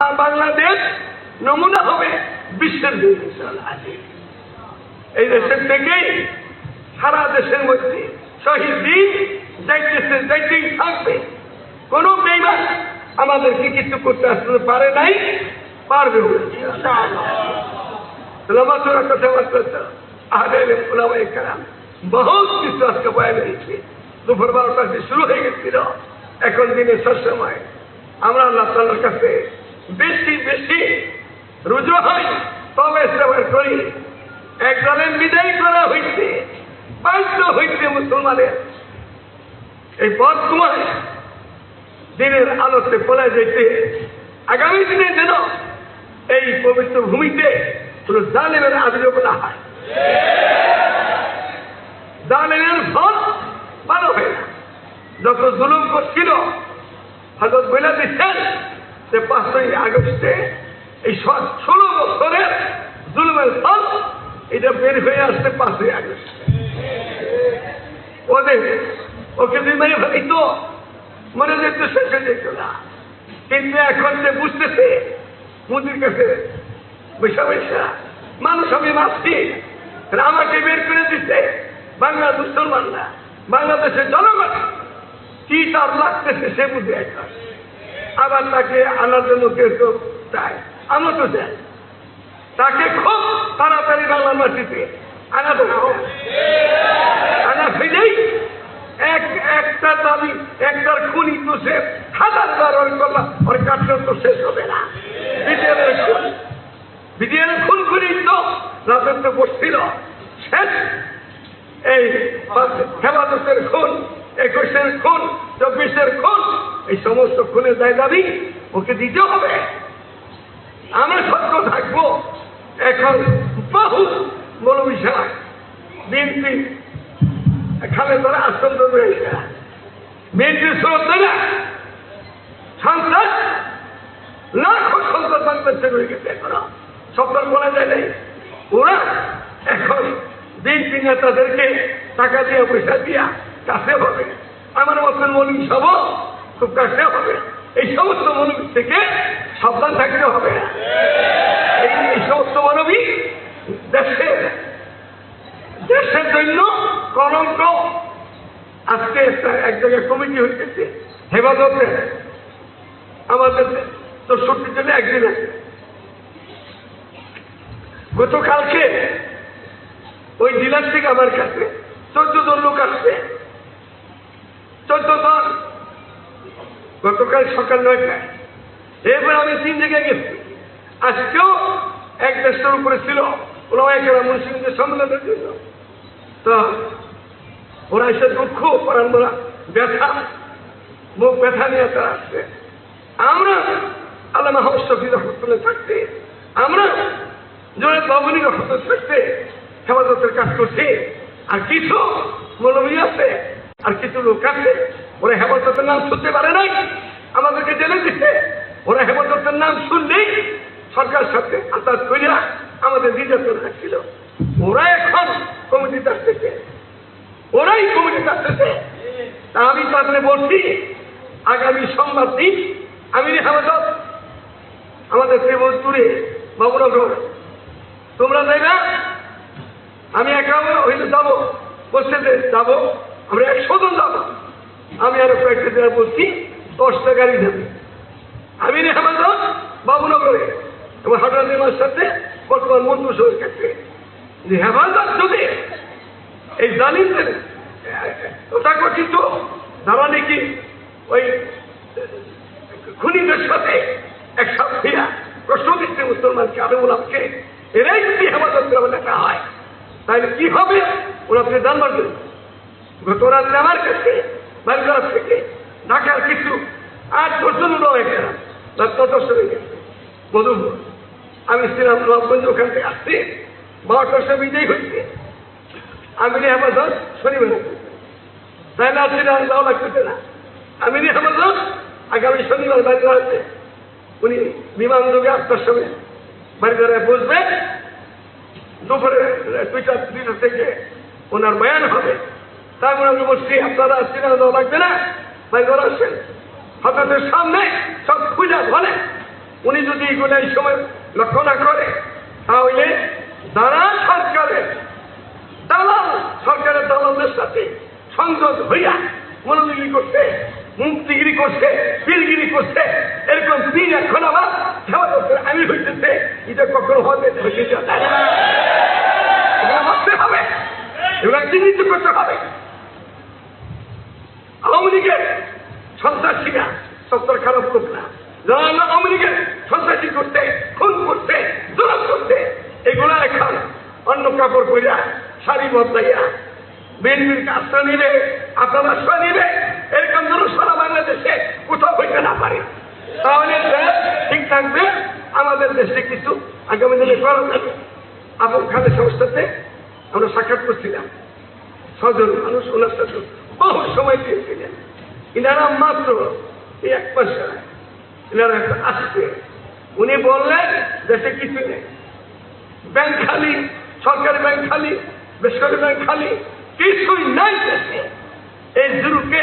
বাংলাদেশ নমুনা হবে বিশ্বের এই দেশের থেকেই সারা দেশের মধ্যে শহীদ দিন যাইতেছে যাইতেই থাকবে। কোনো বেইমান আমাদেরকে কিছু করতে আসতে পারে নাই, পারবে লমাতুরা কথাবার্তা আহলে ওলামায়ে কেরাম, বহুত কিছু আজকে হয়েছে। দুপুর বারোটা শুরু হয়ে গেছিল, এখন দিনে সবসময় আমরা আল্লাহ তাল্লার কাছে বেশি বেশি রুজু হয়, তবে সেবার করি। একজনের বিদায় করা হইছে, বাধ্য হইছে মুসলমানের। এই বর্তমান দিনের আলোতে পড়ে যেতে আগামী দিনে যেন এই পবিত্র ভূমিতে কোন জালেমের আবির্ভাব না হয়। জালেমের ফল ভালো হয় না। যত জুলুম করছিল হজরত বলে দিচ্ছেন যে পাঁচই আগস্টে এই স- ষোলো বছরের জুলুমের ফল এটা বের হয়ে আসছে পাঁচই আগস্ট। ওদের ওকে মেরে ভাবি তো মনে যেত, শেষ হয়ে যেত না। কিন্তু এখন যে বুঝতেছে, মুদির কাছে বৈশা বৈশা, মানুষ, আমি মারছি। আমাকে বের করে দিচ্ছে বাংলা মুসলমান না বাংলাদেশের জনগণ, কি তার লাগতেছে সে বুঝে এখন আবার তাকে আনার জন্য কেউ চায় আমরা তো চাই তাকে খুব তাড়াতাড়ি বাংলা মাটিতে আনা তো আনা ফেলেই এক, একটা দাবি, একটার খুনি তো শেষ হাজার বার ওই কথা ওর কাটলে তো শেষ হবে না বিডিআরের খুন বিডিআরের খুন খুনি তো রাতের তো বসছিল শেষ এই হেফাজতের খুন একুশের খুন চব্বিশের খুন এই খুনের দায় দাবি ওকে দিতে হবে। আমরা সত্য থাকব। এখন বহু মৌলবী সাহেব, বিএনপি খালে ধরে আশ্চর্য রয়েছে বিএনপির শ্রদ্ধা সন্ত্রাস, লাখো সন্ত্রাস বাংলাদেশে রয়ে গেছে এখনও সরকার বলা যায় নাই। ওরা এখন বিএনপি নেতাদেরকে টাকা দিয়ে, পয়সা দিয়া কাছে হবে। আমার মতন মৌলিক সব খুব কাছে হবে। এই সমস্ত মৌলিক থেকে সাবধান থাকতে হবে। এই সমস্ত মানবিক দেশের দেশের জন্য কলঙ্ক। আজকে এক জায়গায় কমিটি হইতেছে, হেফাজতে। আমাদের চৌষট্টি জনে একদিন আছে। গতকালকে ওই ডিলার থেকে আমার কাছে চোদ্দ জন লোক আসছে। চোদ্দ জন গতকাল সকাল নয়টায়। এরপর আমি তিন জায়গায় গেছি। আজকেও এক দেশের উপরে ছিল। ওরা একেবারে মুন্সিগঞ্জের সম্মেলনের জন্য। তো ওরা এসে দুঃখ বলা, ব্যথা, মুখ ব্যথা নিয়ে তারা আসছে। আমরা আল্লাহ মাহমুদ রহমতুল্লাহ থাকতে, আমরা জোরে বাবুনি রহমতুল থাকতে, হেফাজতের কাজ করছি। আর কিছু মৌলবী আছে, আর কিছু লোক আছে ওরা হেফাজতের নাম শুনতে পারে নাই? আমাদেরকে জেনে দিচ্ছে ওরা হেফাজতের নাম শুনলেই সরকার সাথে আতাত করিয়া আমাদের নির্যাতন রাখছিল ওরা এখন কমিটিতে আসতেছে। ওরাই কমিটিতে আসতেছে। তা আমি তাদের বলছি, আগামী সোমবার দিন আমি হেফাজত। আমাদের ত্রিপুরে বাবুনগর। তোমরা যাইবা? আমি একা হইলে যাব বলছে যাব, আমরা একশো জন যাব। আমি আরও কয়েকটা জেলা বলছি, দশটা গাড়ি যাবে আমি হেফাজত বাবুনগরে। এবং হাটার সাথে বর্তমান মন্ত্রী সহের কাছে। হেফাজত যদি এই জালিমদের তথাকথিত যারা নাকি ওই খুনিদের সাথে একসাথে হইয়া প্রশ্ন দিচ্ছে মুসলমানকে, আবে ওলামকে এরাই যদি হেফাজত গ্রামে দেখা হয়, তাহলে কি হবে? ওরা আপনি জানবার জন্য। গত রাত্রে আমার কাছে বাংলার থেকে ঢাকার কিছু দশজন নয় একটা রাত দশটা গেছে। মধুপুর আমি ছিলাম নবগঞ্জ ওখান থেকে আসছি। বারোটার সময় বিজয়ী হচ্ছে আমি রে হেফাজত শনিবার তাই না ছিল যাওয়া লাগতেছে না। আমি রে হেফাজত আগামী শনিবার বাড়ি আছে উনি বিমান যোগে আটটার সময় বাড়ি দাঁড়ায় বসবে। দুপুরে, দুইটা দুইটা থেকে ওনার বয়ান হবে। তারপর আমি বলছি আপনারা সিনেমা দেওয়া লাগবে না। ভাই সামনে সব খুঁজা বলে। উনি যদি এই সময় লক্ষ্য না করে, তাহলে যারা সরকারের দালাল, সরকারের দালালদের সাথে সংযোগ হইয়া মনোযোগী করছে, মুক্তিগিরি করছে, পীরগিরি করছে, এরকম পীর এখন আবার হেফাজতের আমি হইতেছে, এটা কখনো হবে হইতে হবে। এগুলো চিহ্নিত করতে হবে। লীগের সন্ত্রাসীরা সত্তর খারাপ না যারা আওয়ামী সন্ত্রাসী করতে, খুন করতে জোরাপ করতে, এগুলো এখন অন্য কাপড় পরিয়া শাড়ি বদলাইয়া বিএনপির আশ্রয় নিবে, আপনার আশ্রয় নিবে, এরকম যেন সারা বাংলাদেশে কোথাও হইতে না পারে। তাহলে ঠিক থাকবে, আমাদের দেশে কিছু আগামী দিনে করা যাবে। আপন খানের সংস্থাতে আমরা সাক্ষাৎ করছিলাম। ছজন মানুষ ওনার সাথে বহু সময় দিয়েছিলেন ইনারা মাত্র এই এক পয়সা ইনারা একটা আসছে। উনি বললেন, দেশে কিছু নেই। ব্যাংক খালি, সরকারি ব্যাংক খালি, বেসরকারি ব্যাংক খালি, কিছুই নাই দেশে। এই জুরুকে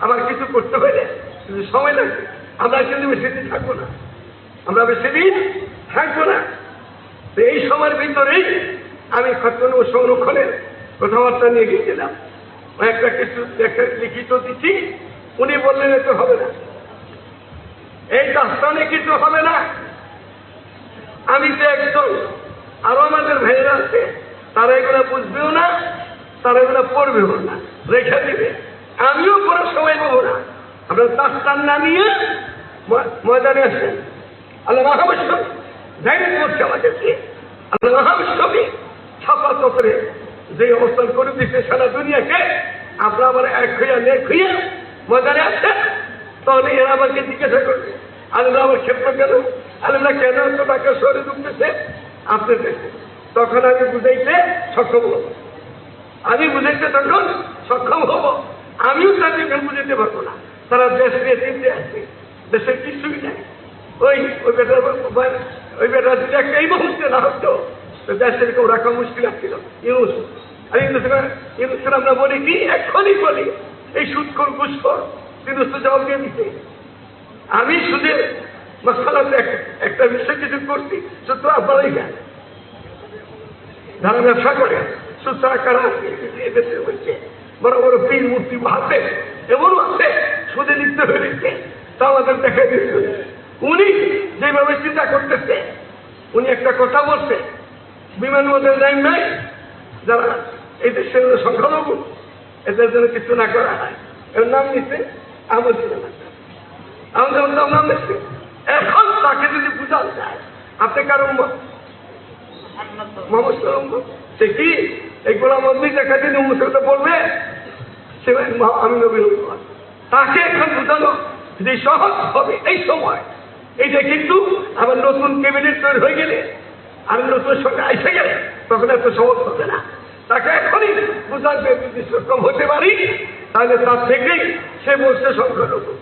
আবার কিছু করতে হলে কিন্তু সময় লাগবে। আমরা কিন্তু বেশি দিন থাকব না। আমরা বেশি দিন থাকব না। তো এই সময়ের ভিতরেই আমি খতন ও সংরক্ষণের কথাবার্তা নিয়ে গিয়েছিলাম একটা কিছু লিখিত দিচ্ছি। উনি বললেন এত হবে না। এই দাস্তানে কিছু হবে না? আমি তো একজন। আরও আমাদের ভাইয়েরা আছে, তারা এগুলো বুঝবেও না, তারা এগুলো পড়বেও না। রেখে দিবে। আমিও পড়ার সময় পাবো না। আপনার দাস্তান না নিয়ে ময়দানে আসেন আল্লাহ মহাবিশ্ব ডাইরেক্ট করছে আমাদেরকে। আল্লাহ মহাবিশ্বকে ছাপা চত্বরে যে অবস্থান করে দিচ্ছে সারা দুনিয়াকে আপনার আবার এক হইয়া নেক হইয়া ময়দানে আসেন তাহলে এরা আমাকে জিজ্ঞাসা করবে আল্লাহ আমার ক্ষেত্র কেন আল্লাহ কেন এত টাকা সরে ঢুকতেছে আপনার দেশে তখন আমি বুঝাইতে সক্ষম হব। আমি বুঝাইতে তখন সক্ষম হব। আমিও তাদেরকে বুঝাইতে পারব না। তারা দেশ নিয়ে চিনতে আসবে। দেশের কিছুই নাই। ওই ওই বেটার ওই বেটার যদি একটা এই মুহূর্তে না হতো, তো দেশ এরকম রাখা মুশকিল আসছিল ইউনুস আর ইউনুসের আমরা বলি কি? এখনই বলি। এই সুৎকর ইউনুস তো জবাব দিয়ে দিতে আমি সুদের মশালাতে একটা বিষয় কিছু করছি শুধু আপনারাই জানেন। যারা ব্যবসা করে, সুতরা কারা এদেশে হয়েছে। বড় বড় পীর মূর্তি হাতে এমনও আছে, সুদে লিপ্ত হয়ে গেছে। তা আমাদের দেখা দিচ্ছে উনি যেভাবে চিন্তা করতেছে, উনি একটা কথা বলছে। বিমান মধ্যে লাইন নাই, যারা এই দেশের সংখ্যালঘু এদের জন্য কিছু না করা হয়। নাম নিচ্ছে আহমদ আমাদের নাম নাম নিচ্ছে এখন তাকে যদি বুঝান যায়, আপনি কারও সে কি? এই গোলাম মন্দি দেখা দিন মুসলতে বলবে, সে আমি নবীর। তাকে এখন বুঝানো যে সহজ হবে এই সময়, এইটা কিন্তু আবার নতুন ক্যাবিনেট তৈরি হয়ে গেলে, আর নতুন সরকার এসে গেলে তখন এত সহজ হবে না। তাকে এখনই বুঝাতে যদি সক্ষম হতে পারি, তাহলে তার থেকেই সে বলছে সংখ্যালঘু।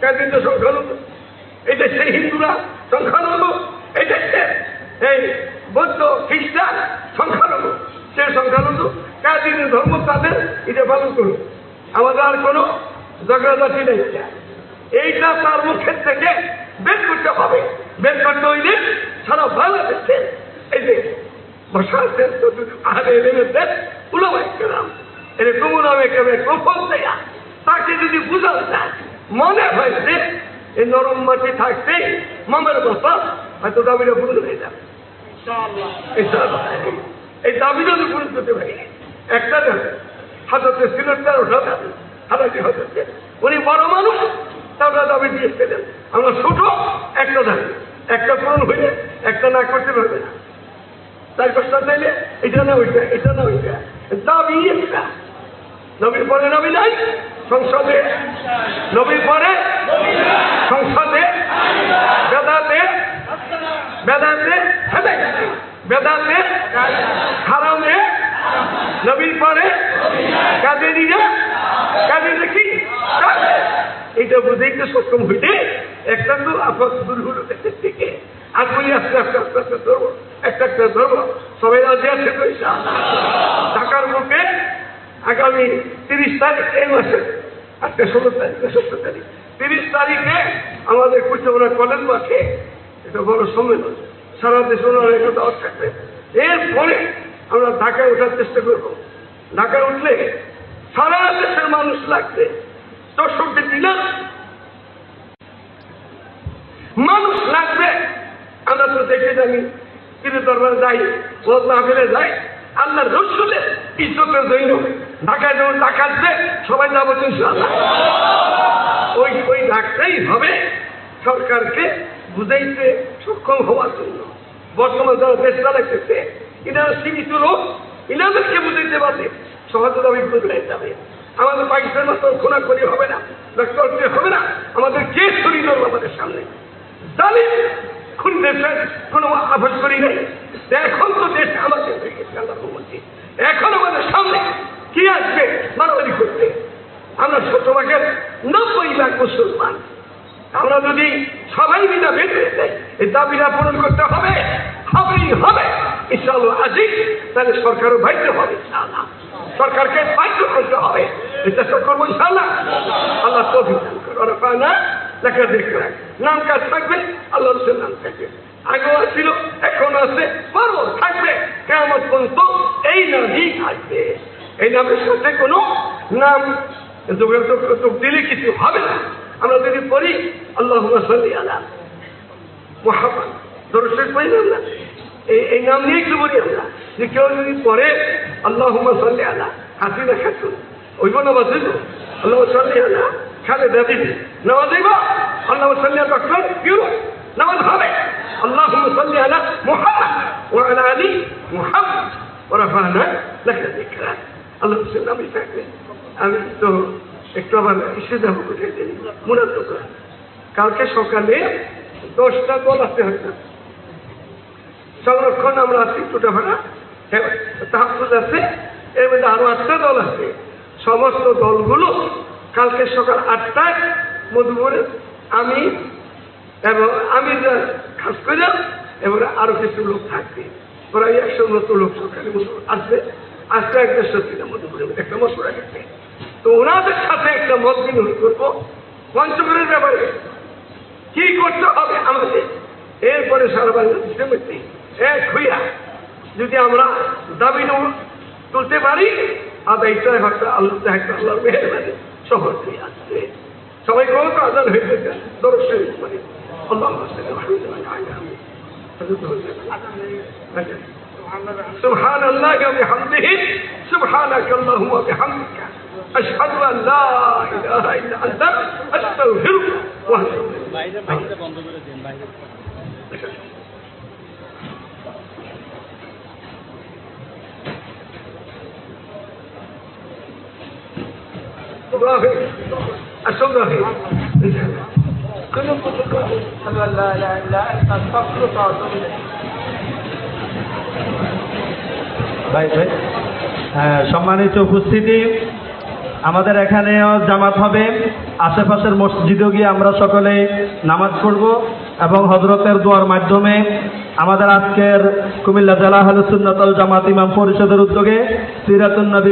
কেন সংখ্যালঘু? এই দেশে হিন্দুরা সংখ্যালঘু, এই দেশে এই বৌদ্ধ, খ্রিস্টান সংখ্যালঘু, সে সংখ্যালঘু কাদিন ধর্ম তাদের? এটা পালন করুন আমাদের আর কোনো ঝগড়াঝাটি নেই। এইটা তার মুখের থেকে বের করতে হবে। বের করতে হইলে সারা বাংলাদেশে এই যে উলামাই কেরাম প্রফল দেয়া তাকে যদি বুঝানো মনে হয় যে এই নরম মাটি থাকতে মামের কথা হয়তো দাবিটা পূরণ হয়ে যাবে। এই দাবি যদি পূরণ করতে পারি একটা দেন হাজতে ছিল তেরোটা দাবি হাজারটি হজরতে উনি বড় মানুষ তেরোটা দাবি দিয়েছিলেন আমরা ছোট, একটা দাবি একটা পূরণ হইলে একটা না করতে পারবে না তার কষ্ট চাইলে এটা না ওইটা এটা না ওইটা দাবি একটা নবীর পরে নবী নাই সংসদে। নবীর পরে সংসদে বেদাতে বেদাতে হেদায়েতে, বেদাতে হারামে। নবীর পরে কাদেরিয়া কাদের কি? এইটা বুঝেই তো সক্ষম হইতে একটা তো আপদ দূর থেকে আর বলি আস্তে আস্তে আস্তে আস্তে ধরবো। ঢাকার আগামী তিরিশ তারিখ, এই মাসে তারিখ তারিখ। তিরিশ তারিখে আমাদের কলেজ মাঠে এটা বড় সম্মেলন। সারা দেশে ওনার একটা থাকবে। এরপরে আমরা ঢাকায় ওঠার চেষ্টা করব। ঢাকায় উঠলে সারা দেশের মানুষ লাগবে। দর্শকদের দিনা মানুষ লাগবে। আমরা তো দেখে জানি পীরের দরবারে যাই ওর মাহফিলে যাই আল্লাহ রসুলের ইজ্জতের জন্য ঢাকায় যেমন ডাকাচ্ছে সবাই যাব ওই ওই ডাকতেই হবে সরকারকে বুঝাইতে সক্ষম হওয়ার জন্য। বর্তমান যারা দেশ চালাইতেছে, এনারা সীমিত লোক, এনাদেরকে বুঝাইতে পারবে সহজে দাবি বুঝলাই যাবে। আমাদের পাকিস্তান মতো খোনা করি হবে না করতে হবে না, আমাদের কে শরীর আমাদের সামনে? জানি কোন দেশের কোনো আভাস করি নাই। এখন তো দেশ আমাদের হয়ে গেছে আল্লাহ এখন আমাদের সামনে কি আসবে? মারামারি করতে। আমরা শতভাগের নব্বই লাখ মুসলমান। আমরা যদি সবাই মিলে বেঁধে দেয় এই দাবিটা পূরণ করতে হবে, হবেই হবে। ইনশাআল্লাহ আজই তাহলে সরকারও বাইতে হবে, ইনশাআল্লাহ। সরকারকে বাধ্য করতে হবে। এটা সব করব ইনশাআল্লাহ আল্লাহ তৌফিক করো না লেখা দেখতে নাম কাজ থাকবে আল্লাহ রসুল নাম থাকবে। আগেও ছিল এখন আছে, পরও থাকবে। কেমন পর্যন্ত এই নামই থাকবে এই নামের সাথে কোনো নাম যোগাযোগ যোগ দিলে কিছু হবে না। আমরা যদি পড়ি আল্লাহ আলা মোহাম্মদ দর্শক পাই না এই এই নাম নিয়ে একটু বলি আমরা। যে কেউ যদি পড়ে আল্লাহ সাল্লি আলা হাসিনা খাতুন ওইব নামাজ দিব আল্লাহ সাল্লি আলা খালেদা বিবি। নামাজ আল্লাহ সাল্লাহ তখন পিউর নামাজ হবে। আল্লাহ সাল্লি আলা মুহাম্মদ ওয়া আলা আলী মুহাম্মদ ওয়া রাফানা লাকা আল্লাহ আমি থাকবে। আমি তো একটু আবার এসে কালকে সকালে দশটা দল আসতে হবে সংরক্ষণ আমরা আছি টুটা ভাড়া হ্যাঁ, তাহফুজ আছে, এর মধ্যে আরও আটটা দল আছে। সমস্ত দলগুলো কালকে সকাল আটটায় মধুপুরে আমি এবং আমি খাস করে, এবারে আরও কিছু লোক থাকবে। প্রায় একশো মতো লোক সরকারি মুসলমান আসবে আজকে একটা সত্যি না মধুপুরে একটা মশলা গেছে তো ওনাদের সাথে একটা মত বিনিময় করব। পঞ্চগড়ের ব্যাপারে কি করতে হবে আমাদের? এরপরে সারা বাংলাদেশের মধ্যে এক হইয়া যদি আমরা দাবি তুলতে পারি আদায়টা হয়তো আল্লাহ একটা আল্লাহর মেহরবানি শহর দিয়ে আসবে। সবাই কোন আজান হয়ে গেছে দর্শন মানে আল্লাহ سبحان الله وبحمده سبحانك اللهم وبحمدك أشهد أن لا إله إلا أنت أستغفرك وأتوب إليك বাইরে সম্মানিত উপস্থিতি, আমাদের এখানে জামাত হবে। আশেপাশের মসজিদে গিয়ে আমরা সকলে নামাজ পড়ব এবং হজরতের দোয়ার মাধ্যমে আমাদের আজকের কুমিল্লা জেলা হলসুন্নতল জামাত ইমাম পরিষদের উদ্যোগে সিরাতুন্নবী